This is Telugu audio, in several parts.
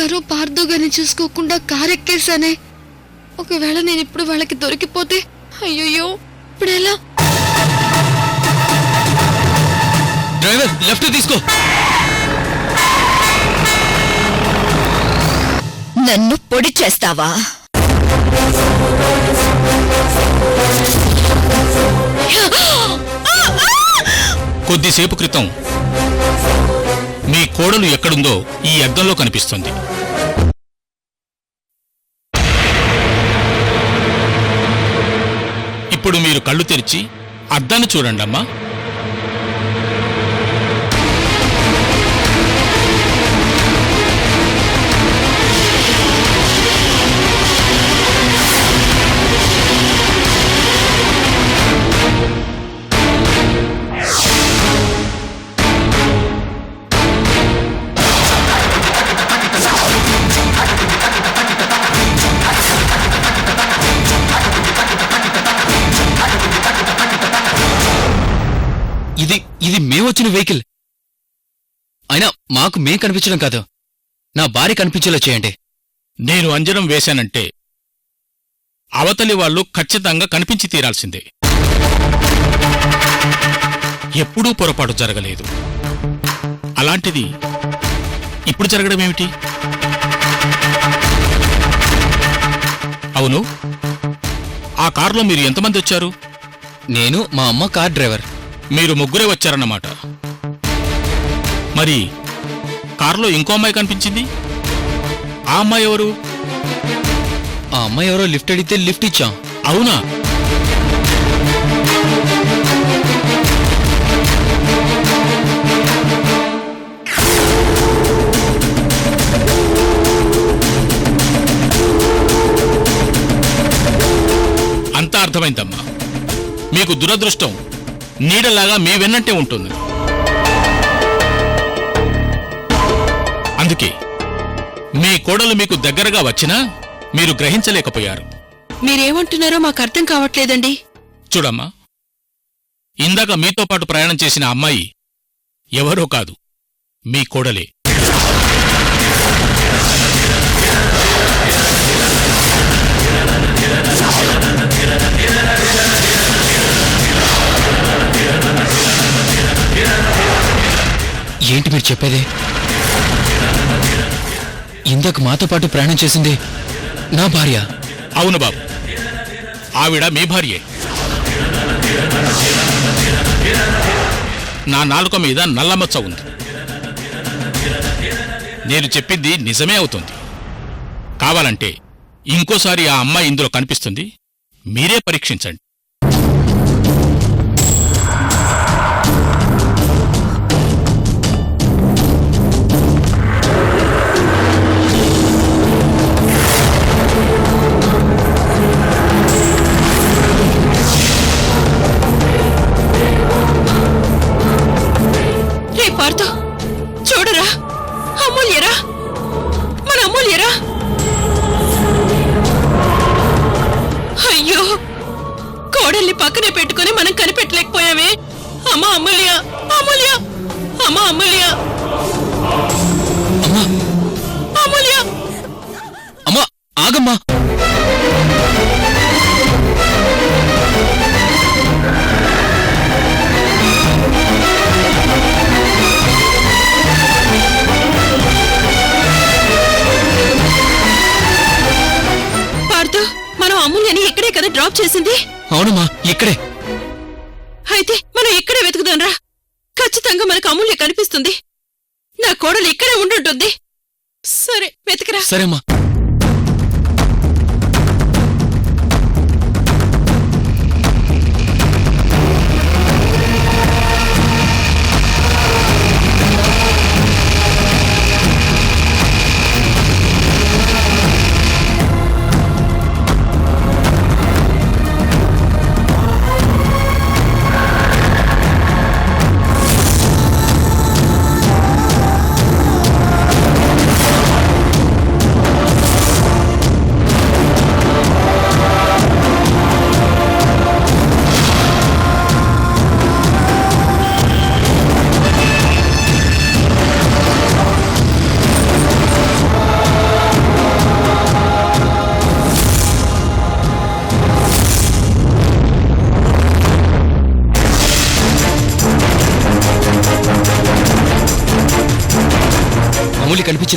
గారు పార్థు గారిని చూసుకోకుండా కారు ఎక్కేశానే ఒకవేళ నేను ఇప్పుడు వాళ్ళకి దొరికిపోతే అయ్యయ్యో ఇప్పుడు ఎలా? డ్రైవర్ లెఫ్ట్ తీసుకో. నన్ను పొడి చేస్తావా? కొద్దిసేపు క్రితం మీ కోడలు ఎక్కడుందో ఈ అద్దంలో కనిపిస్తుంది. ఇప్పుడు మీరు కళ్ళు తెరిచి అద్దాన్ని చూడండమ్మా. వెహికల్. అయినా మాకు మేం కనిపించడం కాదు. నా భార్య కనిపించేలా చేయండి. నేను అంజనం వేశానంటే అవతలి వాళ్ళు ఖచ్చితంగా కనిపించి తీరాల్సిందే. ఎప్పుడూ పొరపాటు జరగలేదు. అలాంటిది ఇప్పుడు జరగడం ఏమిటి? అవును. ఆ కారులో మీరు ఎంతమంది వచ్చారు? నేను మా అమ్మ కార్ డ్రైవర్. మీరు ముగ్గురే వచ్చారన్నమాట. మరి కారులో ఇంకో అమ్మాయి కనిపించింది? ఆ అమ్మాయి ఎవరు? ఆ అమ్మాయి ఎవరో లిఫ్ట్ అడిగితే లిఫ్ట్ ఇచ్చాం. అవునా? అంతా అర్థమైందమ్మా. మీకు దురదృష్టం నీడలాగా మీ వెన్నంటే ఉంటుంది. అందుకే మీ కోడలు మీకు దగ్గరగా వచ్చినా మీరు గ్రహించలేకపోయారు. మీరేమంటున్నారో మాకు అర్థం కావట్లేదండి. చూడమ్మా ఇందాక మీతో పాటు ప్రయాణం చేసిన అమ్మాయి ఎవరో కాదు మీ కోడలే. ఏంటి మీరు చెప్పేది? ఇందాక మాతో పాటు ప్రయాణం చేసింది నా భార్య. అవును బాబు. ఆవిడ మీ భార్యే. నా నాలుక మీద నల్లమచ్చ ఉంది. నేను చెప్పింది నిజమే అవుతుంది. కావాలంటే ఇంకోసారి ఆ అమ్మాయి ఇందులో కనిపిస్తుంది. మీరే పరీక్షించండి. మన అయ్యో కోడల్ని పక్కనే పెట్టుకుని మనం కనిపెట్టలేకపోయామే. అమ్మా అమూల్య అమూల్య అమ్మా అమూల్య అమ్మా ఇక్కడే. అయితే మనం ఇక్కడే వెతుకుదాం రా ఖచ్చితంగా మనకు అమూల్య కనిపిస్తుంది. నా కోడలు ఇక్కడే ఉండుంటుంది. సరే వెతకరా. సరేమ్మా.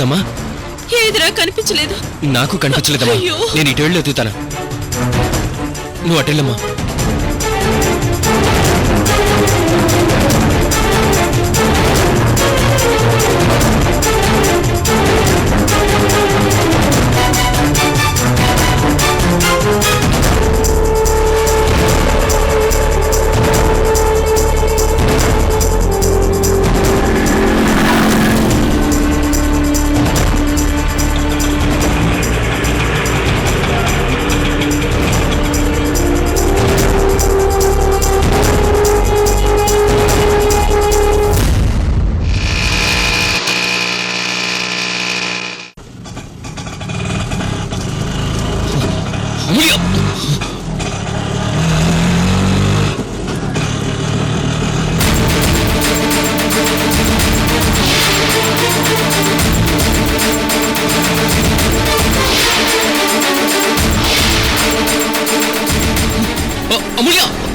కనిపించిందమ్మా ఏదిరా కనిపించలేదు. నాకు కనిపించలేదమ్మా. నేను ఇటు వెళ్ళి ఎత్తుతాను నువ్వు అటెళ్ళమ్మా అ- అమూల్య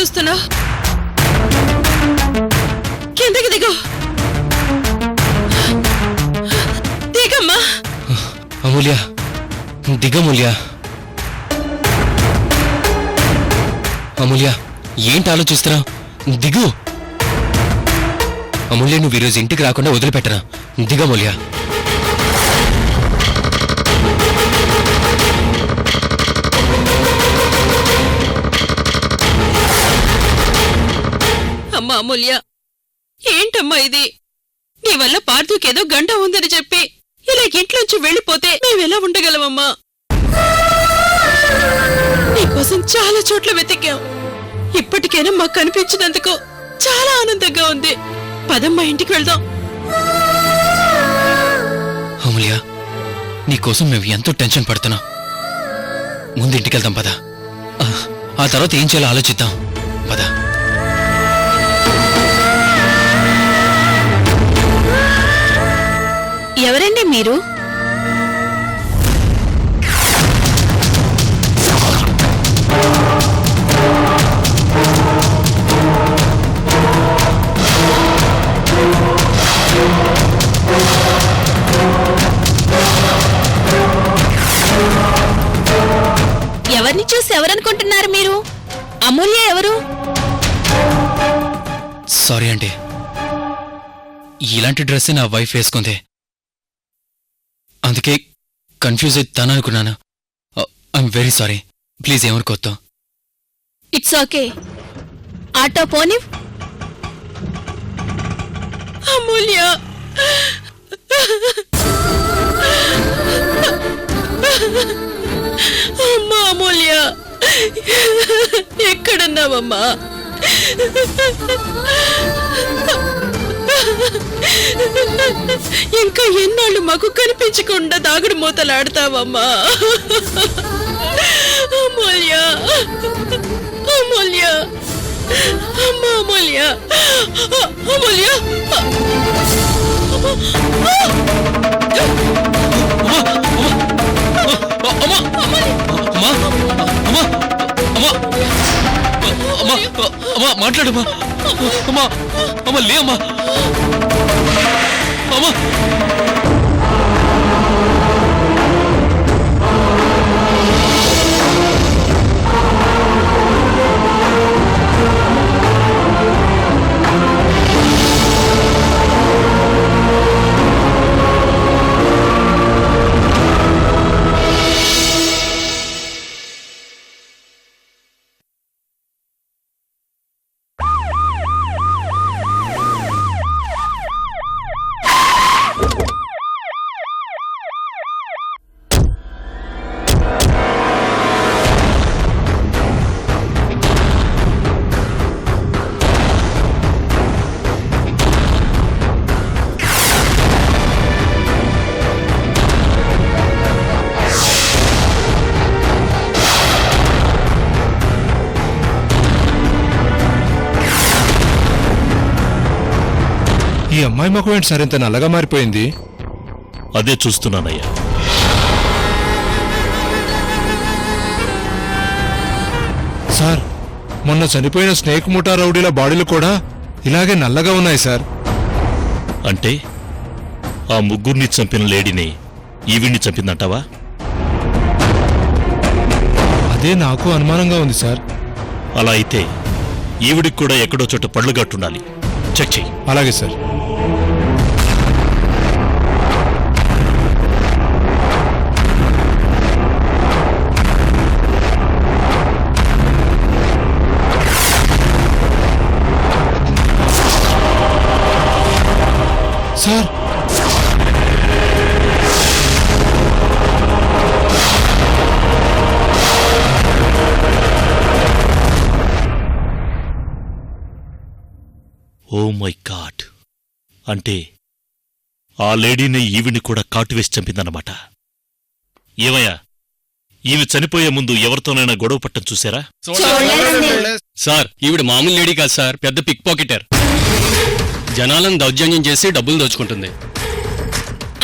చూస్తున్నావు? కిందకి దిగు. దిగమ్మా. అమూల్య దిగమూల్య. అమూల్య ఏంటి ఆలోచిస్తున్నావు దిగు. అమూల్య నువ్వు ఈరోజు ఇంటికి రాకుండా వదిలిపెట్టరా. దిగమూల్య అమ్మా అమూల్య. ఏంటమ్మా ఇది? నీ వల్ల పార్థుకేదో గంట ఉందని చెప్పి ఇలా ఇంట్లోంచి వెళ్ళిపోతే మేమెలా ఉండగలమమ్మా? నీకోసం చాలా చోట్ల వెతికాం. ఇప్పటికైనా మాకు కనిపించినందుకు చాలా ఆనందంగా ఉంది. పదమ్మా ఇంటికి వెళ్దాం. అమూల్య నీకోసం మేము ఎంతో టెన్షన్ పడుతున్నాం. ముందు ఇంటికి వెళ్దాం పద. ఆ, తర్వాత ఏం చేయాలో ఆలోచిద్దాం. పదా. ఎవరండి మీరు? ఎవరిని చూసి ఎవరనుకుంటున్నారు మీరు? అమూల్య ఎవరు? సారీ అండి ఇలాంటి డ్రెస్ నా వైఫ్ వేసుకుంది. అందుకే కన్ఫ్యూజ్ అయి అనుకున్నాను I'm uh, very sorry please ఏమనుకోవద్దు ఇట్స్ ఓకే ఆటో పోని. అమూల్య. అమ్మా అమూల్య. ఎక్కడున్నావమ్మా? ఇంకా ఎన్నాళ్ళు మాకు కనిపించకుండా దాగుడు మూతలాడతావమ్మా. అమూల్య అమూల్య అమ్మా అమూల్య అమూల్య అమ్మా మాట్లాడమ్మా. అమ్మా అమ్మా లే అమ్మా అమ్మా. అమ్మాయి ముఖం ఏంటి సార్? ఇంత నల్లగా మారిపోయింది? అదే చూస్తున్నానయ్యా. సార్ మొన్న చనిపోయిన స్నేక్ ముఠా రౌడీల బాడీలు కూడా ఇలాగే నల్లగా ఉన్నాయి సార్. అంటే ఆ ముగ్గురిని చంపిన లేడీని ఈవిడ్ని చంపిందంటావా? అదే నాకు అనుమానంగా ఉంది సార్. అలా అయితే ఈవిడికి కూడా ఎక్కడో చోట పళ్ళు గట్టుండాలి. చెక్ చెయ్యి. అలాగే సార్ సార్. అంటే ఆ లేడీని ఈవిని కూడా కాటువేసి చంపిందన్నమాట. ఏమయ్యా ఈమె చనిపోయే ముందు ఎవరితోనైనా గొడవ పట్టం చూసారా సార్ ఈవిడ మామూలు లేడీ కాదు సార్ పెద్ద పిక్ పాకెటర్. జనాలను దౌర్జన్యం చేసి డబ్బులు దోచుకుంటుంది.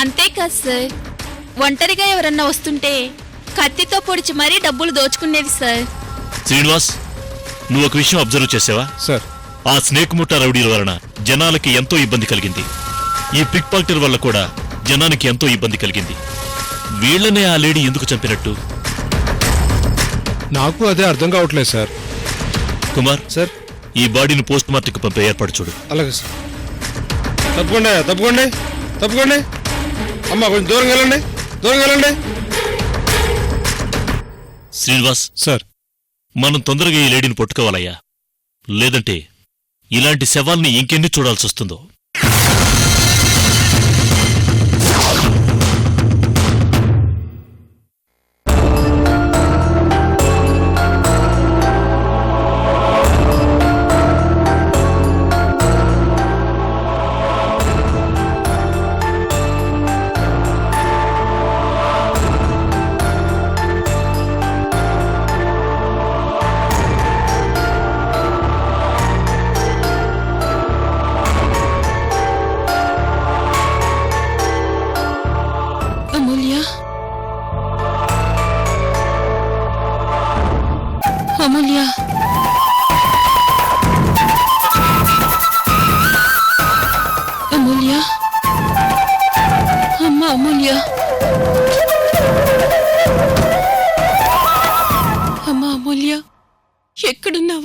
అంతేకాదు సార్. ఒంటరిగా ఎవరన్నా వస్తుంటే కత్తితో పొడిచి మరీ డబ్బులు దోచుకునేది సార్. శ్రీనివాస్ నువ్వు ఒక విషయం అబ్జర్వ్ చేసావా? సార్ ఆ స్నేక్ ముఠా రౌడీల వలన జనాలకి ఎంతో ఇబ్బంది కలిగింది. ఈ పిక్ పాకెటర్ వల్ల కూడా జనానికి ఎంతో ఇబ్బంది కలిగింది. వీళ్ళనే ఆ లేడీ ఎందుకు చంపినట్టు? నాకు అదే అర్థం కావట్లేదు సార్. కుమార్ సార్. ఈ బాడీని పోస్ట్ మార్టంకి పంపే ఏర్పాటు చూడు. అలాగే సార్. తప్పకుండా తప్పకోండి తప్పకోండి. అమ్మ కొంచెం దూరం వెళ్ళండి దూరం వెళ్ళండి. శ్రీనివాస్ సార్. మనం తొందరగా ఈ లేడీని పట్టుకోవాలయ్యా. లేదంటే ఇలాంటి శవాల్ని ఇంకెన్ని చూడాల్సొస్తుందో?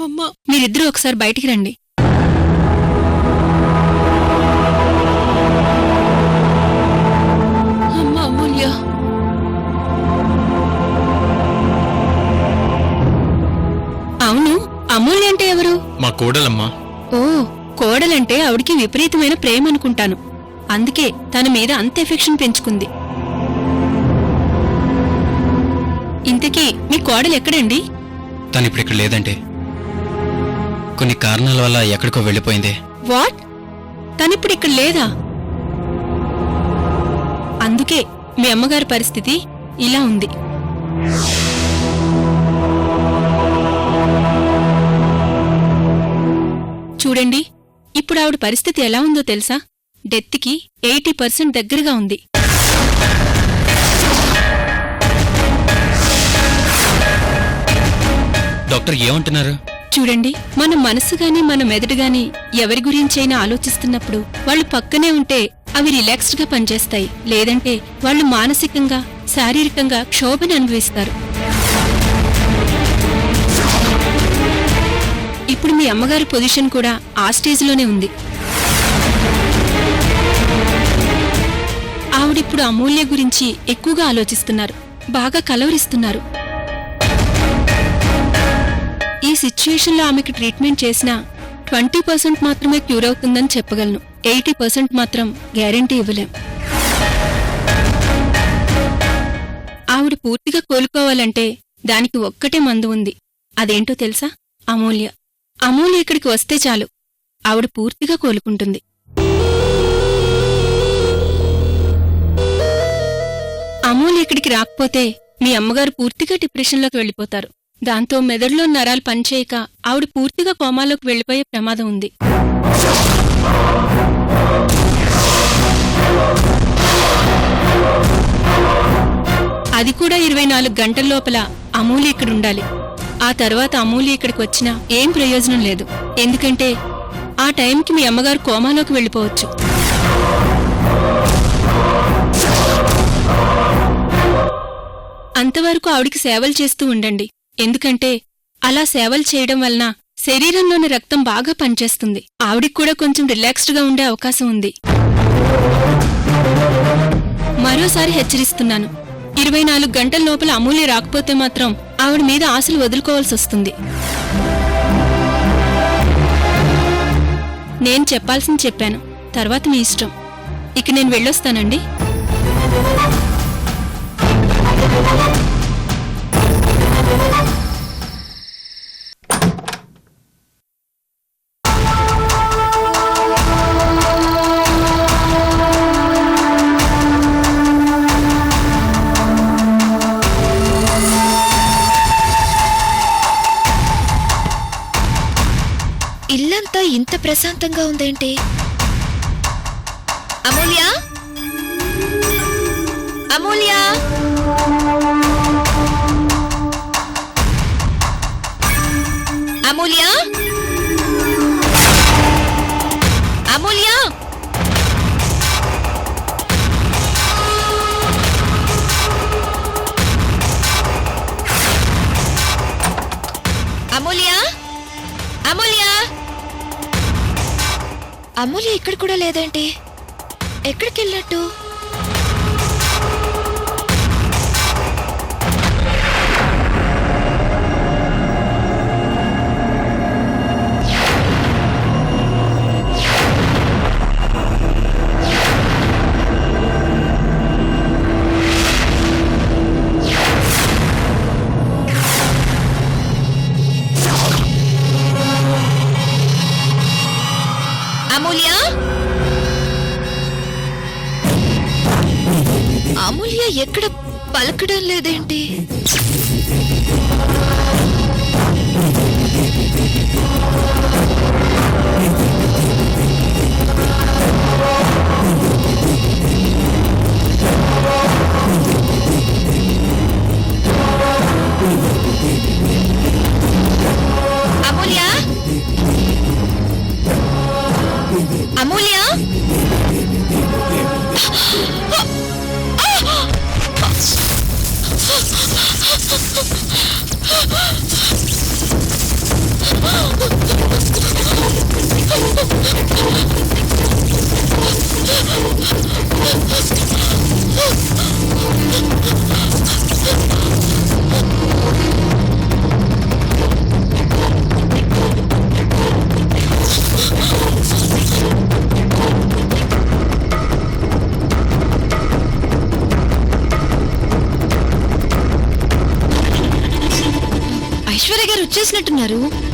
ఎక్కడున్నావమ్మా మీరిద్దరూ ఒకసారి బయటికి రండి. అమ్మ అమూల్య. అవును అమూల్య అంటే ఎవరు? మా కోడలమ్మా. ఓ కోడలంటే ఆవిడికి విపరీతమైన ప్రేమ అనుకుంటాను. అందుకే తన మీద అంత ఎఫెక్షన్ పెంచుకుంది. ఇంతకీ మీ కోడలు ఎక్కడండి? తను ఇప్పుడు ఇక్కడ లేదంటే కొన్ని కారణాల వల్ల ఎక్కడికో వెళ్ళిపోయింది. వాట్? తనిప్పుడు ఇక్కడ లేదా? అందుకే మీ అమ్మగారి పరిస్థితి ఇలా ఉంది. చూడండి ఇప్పుడు ఆవిడ పరిస్థితి ఎలా ఉందో తెలుసా? డెత్కి ఎయిటీ పర్సెంట్ దగ్గరగా ఉంది. డాక్టర్ ఏమంటున్నారు? చూడండి మన మనసు గాని మన మెదడు గాని ఎవరి గురించైనా ఆలోచిస్తున్నప్పుడు వాళ్ళు పక్కనే ఉంటే అవి రిలాక్స్డ్గా పనిచేస్తాయి. లేదంటే వాళ్ళు మానసికంగా శారీరకంగా క్షోభను అనుభవిస్తారు. ఇప్పుడు మీ అమ్మగారి పొజిషన్ కూడా ఆ స్టేజ్లోనే ఉంది. ఆవిడిప్పుడు అమూల్య గురించి ఎక్కువగా ఆలోచిస్తున్నారు. బాగా కలవరిస్తున్నారు. సిచ్యుయేషన్లో ఆమెకి ట్రీట్మెంట్ చేసినా ట్వంటీ పర్సెంట్ మాత్రమే క్యూర్ అవుతుందని చెప్పగలను. ఎయిటీ పర్సెంట్ మాత్రం గ్యారంటీ ఇవ్వలేం. ఆవిడ పూర్తిగా కోలుకోవాలంటే దానికి ఒక్కటే మందు ఉంది. అదేంటో తెలుసా? అమూల్య. అమూల్య ఇక్కడికి వస్తే చాలు. ఆవిడ పూర్తిగా కోలుకుంటుంది. అమూల్య ఇక్కడికి రాకపోతే మీ అమ్మగారు పూర్తిగా డిప్రెషన్లోకి వెళ్ళిపోతారు. దాంతో మెదడులో నరాలు పనిచేయక ఆవిడ పూర్తిగా కోమాలోకి వెళ్ళిపోయే ప్రమాదం ఉంది. అది కూడా ఇరవై నాలుగు గంటల లోపల అమూలి ఇక్కడ ఉండాలి. ఆ తర్వాత అమూలి ఇక్కడికి వచ్చినా ఏం ప్రయోజనం లేదు. ఎందుకంటే ఆ టైంకి మీ అమ్మగారు కోమాలోకి వెళ్ళిపోవచ్చు. అంతవరకు ఆవిడికి సేవలు చేస్తూ ఉండండి. ఎందుకంటే అలా సేవలు చేయడం వలన శరీరంలోని రక్తం బాగా పనిచేస్తుంది. ఆవిడికి కూడా కొంచెం రిలాక్స్డ్గా ఉండే అవకాశం ఉంది. మరోసారి హెచ్చరిస్తున్నాను. ఇరవై నాలుగు గంటల లోపల అమూల్య రాకపోతే మాత్రం ఆవిడ మీద ఆశలు వదులుకోవాల్సి వస్తుంది. నేను చెప్పాల్సింది చెప్పాను. తర్వాత మీ ఇష్టం. ఇక నేను వెళ్ళొస్తానండి. ఇంత ప్రశాంతంగా ఉందేంటి? అమూల్య? అమూల్య? అమూల్య? అమూల్య? అమూల్య అమూల్య ఇక్కడ కూడా లేదేంటి? ఎక్కడికి వెళ్ళినట్టు అమూల్య ఎక్కడ పలకడం లేదేంటి? అమూల్య? అమూల్య? ఐశ్వర్య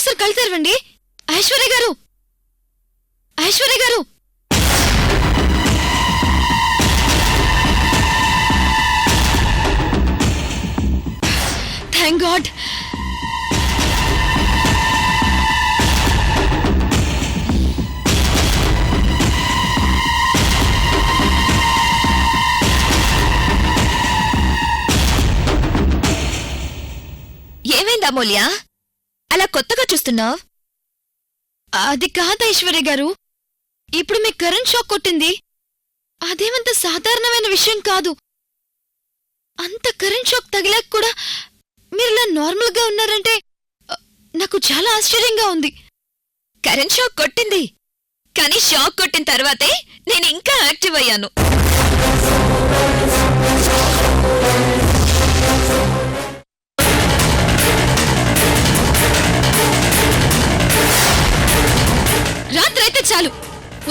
ఒకసారి కళ్ళు తెరవండి. ఐశ్వర్య గారు! ఐశ్వర్య గారు! థ్యాంక్ గాడ్ ఏమైందా అమూల్య? అలా కొత్తగా చూస్తున్నావు? అది కాదు ఐశ్వర్య గారు? ఇప్పుడు మీకు కరెంట్ షాక్ కొట్టింది. అదేమంత సాధారణమైన విషయం కాదు. అంత కరెంట్ షాక్ తగిలాక కూడా మీరు ఇలా నార్మల్గా ఉన్నారంటే నాకు చాలా ఆశ్చర్యంగా ఉంది. కరెంట్ షాక్ కొట్టింది. కానీ షాక్ కొట్టిన తర్వాతే నేను ఇంకా యాక్టివ్ అయ్యాను. అయితే చాలు.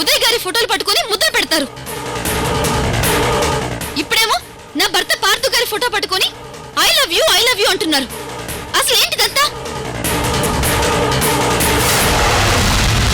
ఉదయ్ గారి ఫోటోలు పట్టుకొని ముద్ర పెడతారు. ఇప్పుడేమో నా భర్త పార్థు గారి ఫోటో పట్టుకొని I love you I love you అంటున్నారు. అసలు ఏంటిదంతా